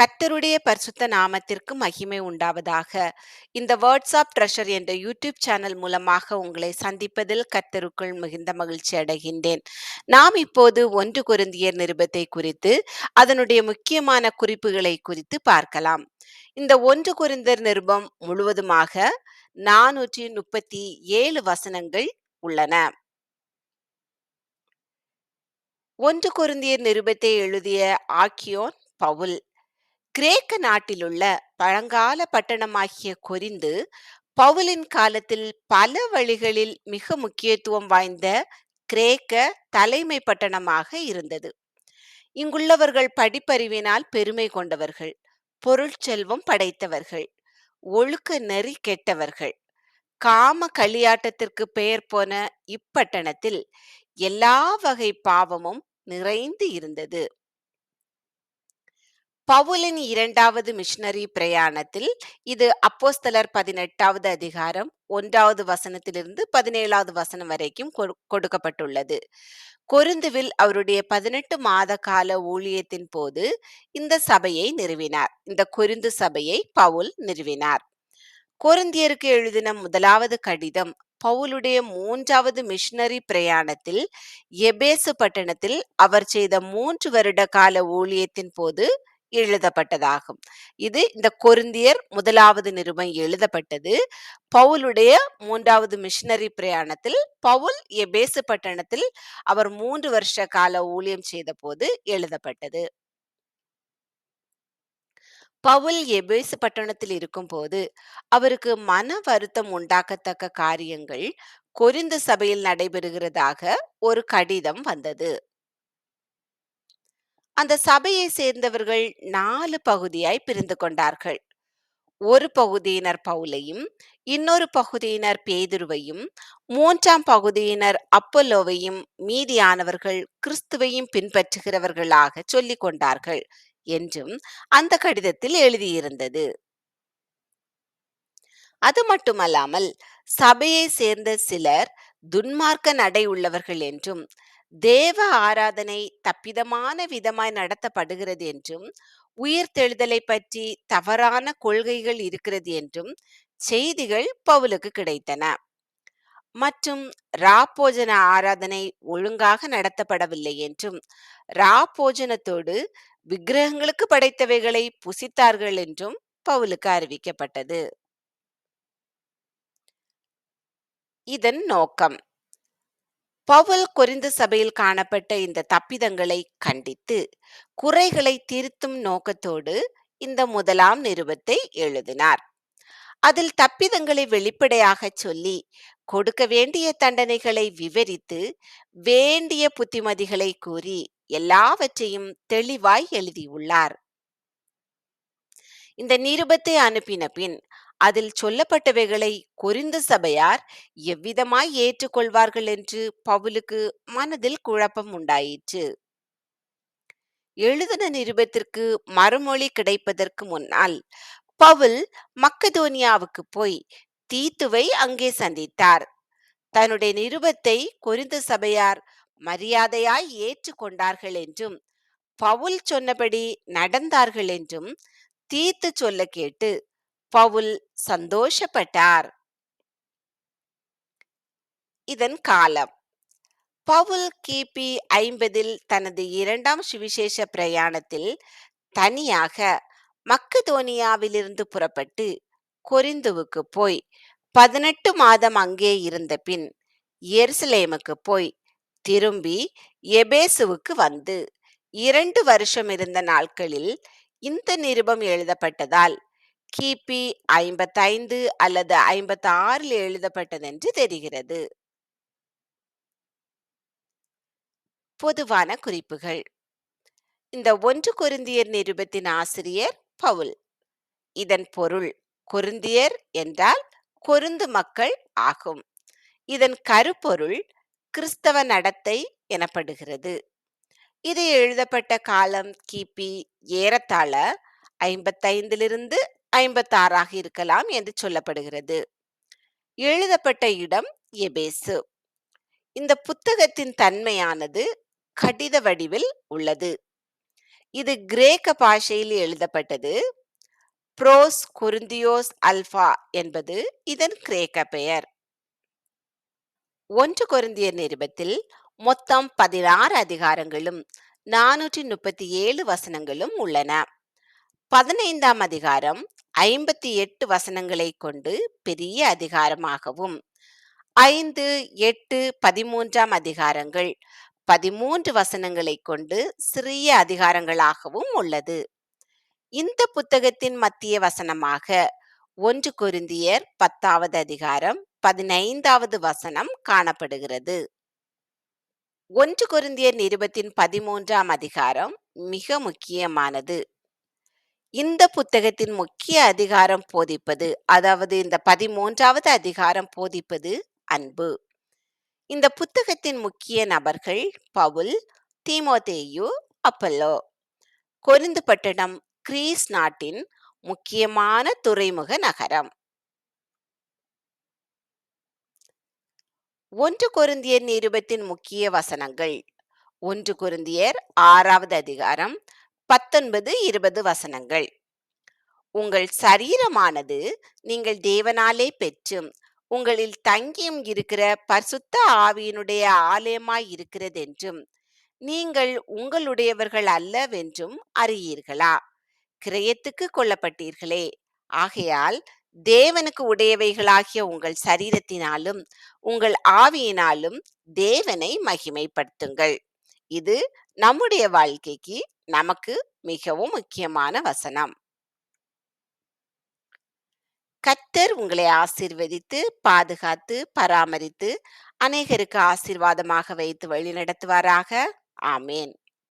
கர்த்தருடைய பரிசுத்த நாமத்திற்கு மகிமை உண்டாவதாக. இந்த வாட்ஸ்அப் ட்ரெஷர் என்ற யூடியூப் சேனல் மூலமாக உங்களை சந்திப்பதில் கர்த்தருக்குள் மிகுந்த மகிழ்ச்சி அடைகின்றேன். நாம் இப்போது ஒன்று குருந்தியர் நிருபத்தை குறித்து அதனுடைய முக்கியமான குறிப்புகளை குறித்து பார்க்கலாம். இந்த ஒன்று குருந்தர் நிருபம் முழுவதுமாக நானூற்றி முப்பத்தி ஏழு வசனங்கள் உள்ளன. ஒன்று குருந்தியர் நிருபத்தை எழுதிய ஆக்கியோன் பவுல் கிரேக்க நாட்டிலுள்ள பழங்கால பட்டணமாகிய கொரிந்து பவுலின் காலத்தில் பல வழிகளில் மிக முக்கியத்துவம் வாய்ந்த கிரேக்க தலைமை பட்டணமாக இருந்தது. இங்குள்ளவர்கள் படிப்பறிவினால் பெருமை கொண்டவர்கள் பொருட்செல்வம் படைத்தவர்கள் ஒழுக்க நெறி கெட்டவர்கள். காம களியாட்டத்திற்கு பெயர் போன இப்பட்டணத்தில் எல்லா வகை பாவமும் நிறைந்து இருந்தது. பவுலின் இரண்டாவது மிஷனரி பிரயாணத்தில் இது அப்போஸ்தலர் பதினெட்டாவது அதிகாரம் ஒன்றாவது வசனத்திலிருந்து பதினேழாவது வசனம் வரைக்கும் கொடு- கொடுக்கப்பட்டுள்ளது. கொருந்துவில் அவருடைய பதினெட்டு மாத கால ஊழியத்தின் போது இந்த சபையை நிறுவினார். இந்த கொருந்து சபையை பவுல் நிறுவினார். கொருந்தியருக்கு எழுதின முதலாவது கடிதம் பவுலுடைய மூன்றாவது மிஷனரி பிரயாணத்தில் எபேசு பட்டணத்தில் அவர் செய்த மூன்று வருட கால ஊழியத்தின் போது எழுதப்பட்டதாகும். இது இந்த கொருந்தியர் முதலாவது நிருபம் எழுதப்பட்டது. பவுலுடைய மூன்றாவது மிஷினரி பிரயாணத்தில் பவுல் எபேசு பட்டணத்தில் அவர் மூன்று வருஷ கால ஊழியம் செய்த போது எழுதப்பட்டது. பவுல் எபேசு பட்டணத்தில் இருக்கும்போது அவருக்கு மன வருத்தம் உண்டாக்கத்தக்க காரியங்கள் கொரிந்து சபையில் நடைபெறுகிறதாக ஒரு கடிதம் வந்தது. அந்த சபையை சேர்ந்தவர்கள் நாலு பகுதியாய் பிரிந்து கொண்டார்கள். ஒரு பகுதியினர் பவுலையும் இன்னொரு பகுதியினர் பேதுருவையும் மூன்றாம் பகுதியினர் அப்பல்லோவையும் மீதியானவர்கள் கிறிஸ்துவையும் பின்பற்றுகிறவர்களாக சொல்லிக் கொண்டார்கள் என்றும் அந்த கடிதத்தில் எழுதியிருந்தது. அது மட்டுமல்லாமல் சபையை சேர்ந்த சிலர் துன்மார்க்க நடை உள்ளவர்கள் என்றும் தேவ ஆராதனை தப்பிதமான விதமாய் நடத்தப்படுகிறது என்றும் உயிர் உயிர்த்தெழுதலை பற்றி தவறான கொள்கைகள் இருக்கிறது என்றும் செய்திகள் பவுலுக்கு கிடைத்தன. மற்றும் ராப்போஜன ஆராதனை ஒழுங்காக நடத்தப்படவில்லை என்றும் ராப்போஜனத்தோடு விக்கிரகங்களுக்கு படைத்தவைகளை புசித்தார்கள் என்றும் பவுலுக்கு அறிவிக்கப்பட்டது. இதன் நோக்கம். பவுல் கொரிந்து சபையில் காணப்பட்ட இந்த தப்பிதங்களை கண்டித்து குறைகளை திருத்தும் நோக்கத்தோடு இந்த முதலாம் நிருபத்தை எழுதினார். அதில் தப்பிதங்களை வெளிப்படையாக சொல்லி கொடுக்க வேண்டிய தண்டனைகளை விவரித்து வேண்டிய புத்திமதிகளை கூறி எல்லாவற்றையும் தெளிவாய் எழுதியுள்ளார். இந்த நிருபத்தை அனுப்பின பின் அதில் சொல்லப்பட்டவைகளை கொரிந்த சபையார் எவ்விதமாய் ஏற்றுக்கொள்வார்கள் என்று பவுலுக்கு மனதில் குழப்பம் உண்டாயிற்று. எழுதின நிருபத்திற்கு மறுமொழி கிடைப்பதற்கு முன்னால் பவுல் மக்கதோனியாவுக்கு போய் தீத்துவை அங்கே சந்தித்தார். தன்னுடைய நிருபத்தை கொரிந்து சபையார் மரியாதையாய் ஏற்றுக்கொண்டார்கள் என்றும் பவுல் சொன்னபடி நடந்தார்கள் என்றும் தீத்து சொல்ல கேட்டு பவுல் சந்தோஷப்பட்டார். இதன் காலம். பவுல் கிபி ஐம்பதில் தனது இரண்டாம் சுவிசேஷ பிரயாணத்தில் தனியாக மக்கதோனியாவிலிருந்து புறப்பட்டு கொரிந்துவுக்கு போய் பதினெட்டு மாதம் அங்கே இருந்த பின் எருசலேமுக்கு போய் திரும்பி எபேசுவுக்கு வந்து இரண்டு வருஷம் இருந்த நாட்களில் இந்த நிருபம் எழுதப்பட்டதால் கிபி ஐம்பத்தைந்து அல்லது ஐம்பத்தி ஆறில் எழுதப்பட்டதென்று தெரிகிறது. பொதுவான குறிப்புகள். இந்த ஒன்று குருந்தியர் நிருபத்தின் ஆசிரியர் பவுல். இதன் பொருள் குருந்தியர் என்றால் கொருந்து மக்கள் ஆகும். இதன் கருப்பொருள் கிறிஸ்தவ நடத்தை எனப்படுகிறது. இது எழுதப்பட்ட காலம் கிபி ஏறத்தாழ ஐம்பத்தைந்திலிருந்து ஐம்பத்தாறாக இருக்கலாம் என்று சொல்லப்படுகிறது. எழுதப்பட்ட இடம் எபேசு. இந்த புத்தகத்தின் தன்மையானது கடித வடிவில் உள்ளது. இது கிரேக்க பாஷையில் எழுதப்பட்டது. புரோஸ் குருந்தியோஸ் அல்பா என்பது இதன் கிரேக்க பெயர். ஒன்று கொரிந்தியர் நிருபத்தில் மொத்தம் பதினாறு அதிகாரங்களும் நானூற்றி முப்பத்தி ஏழு வசனங்களும் உள்ளன. பதினைந்தாம் அதிகாரம் ஐம்பத்தி எட்டு வசனங்களை கொண்டு பெரிய அதிகாரமாகவும் ஐந்து எட்டு பதிமூன்றாம் அதிகாரங்கள் பதிமூன்று வசனங்களை கொண்டு சிறிய அதிகாரங்களாகவும் உள்ளது. இந்த புத்தகத்தின் மத்திய வசனமாக ஒன்று குருந்தியர் பத்தாவது அதிகாரம் பதினைந்தாவது வசனம் காணப்படுகிறது. ஒன்று குருந்தியர் நிருபத்தின் பதிமூன்றாம் அதிகாரம் மிக முக்கியமானது. இந்த புத்தகத்தின் முக்கிய அதிகாரம் போதிப்பது அதாவது இந்த பதிமூன்றாவது அதிகாரம் போதிப்பது அன்பு. இந்த புத்தகத்தின் முக்கிய நபர்கள் பவுல் தீமோதேயு அப்பல்லோ. கொரிந்து பட்டணம் கிரீஸ் நாட்டின் முக்கியமான துறைமுக நகரம். ஒன்று குருந்தியர் நிருபத்தின் முக்கிய வசனங்கள். ஒன்று கொருந்தியர் ஆறாவது அதிகாரம் பத்தொன்பது இருபது வசனங்கள். உங்கள் சரீரமானது நீங்கள் தேவனாலே பெற்றும். உங்களில் தங்கியும் இருக்கிற பரிசுத்த ஆவியினுடைய ஆலயமாய் இருக்கிறதென்றும் நீங்கள் உங்களுடையவர்கள் அல்லவென்றும் அறியீர்களா? கிரயத்துக்கு கொல்லப்பட்டீர்களே. ஆகையால் தேவனுக்கு உடையவைகளாகிய உங்கள் சரீரத்தினாலும் உங்கள் ஆவியினாலும் தேவனை மகிமைப்படுத்துங்கள். இது நம்முடைய வாழ்க்கைக்கு நமக்கு மிகவும் முக்கியமான வசனம். கத்தர் உங்களை ஆசிர்வதித்து பாதுகாத்து பராமரித்து அநேகருக்கு ஆசீர்வாதமாக வைத்து வழிநடத்துவாராக. ஆமேன்.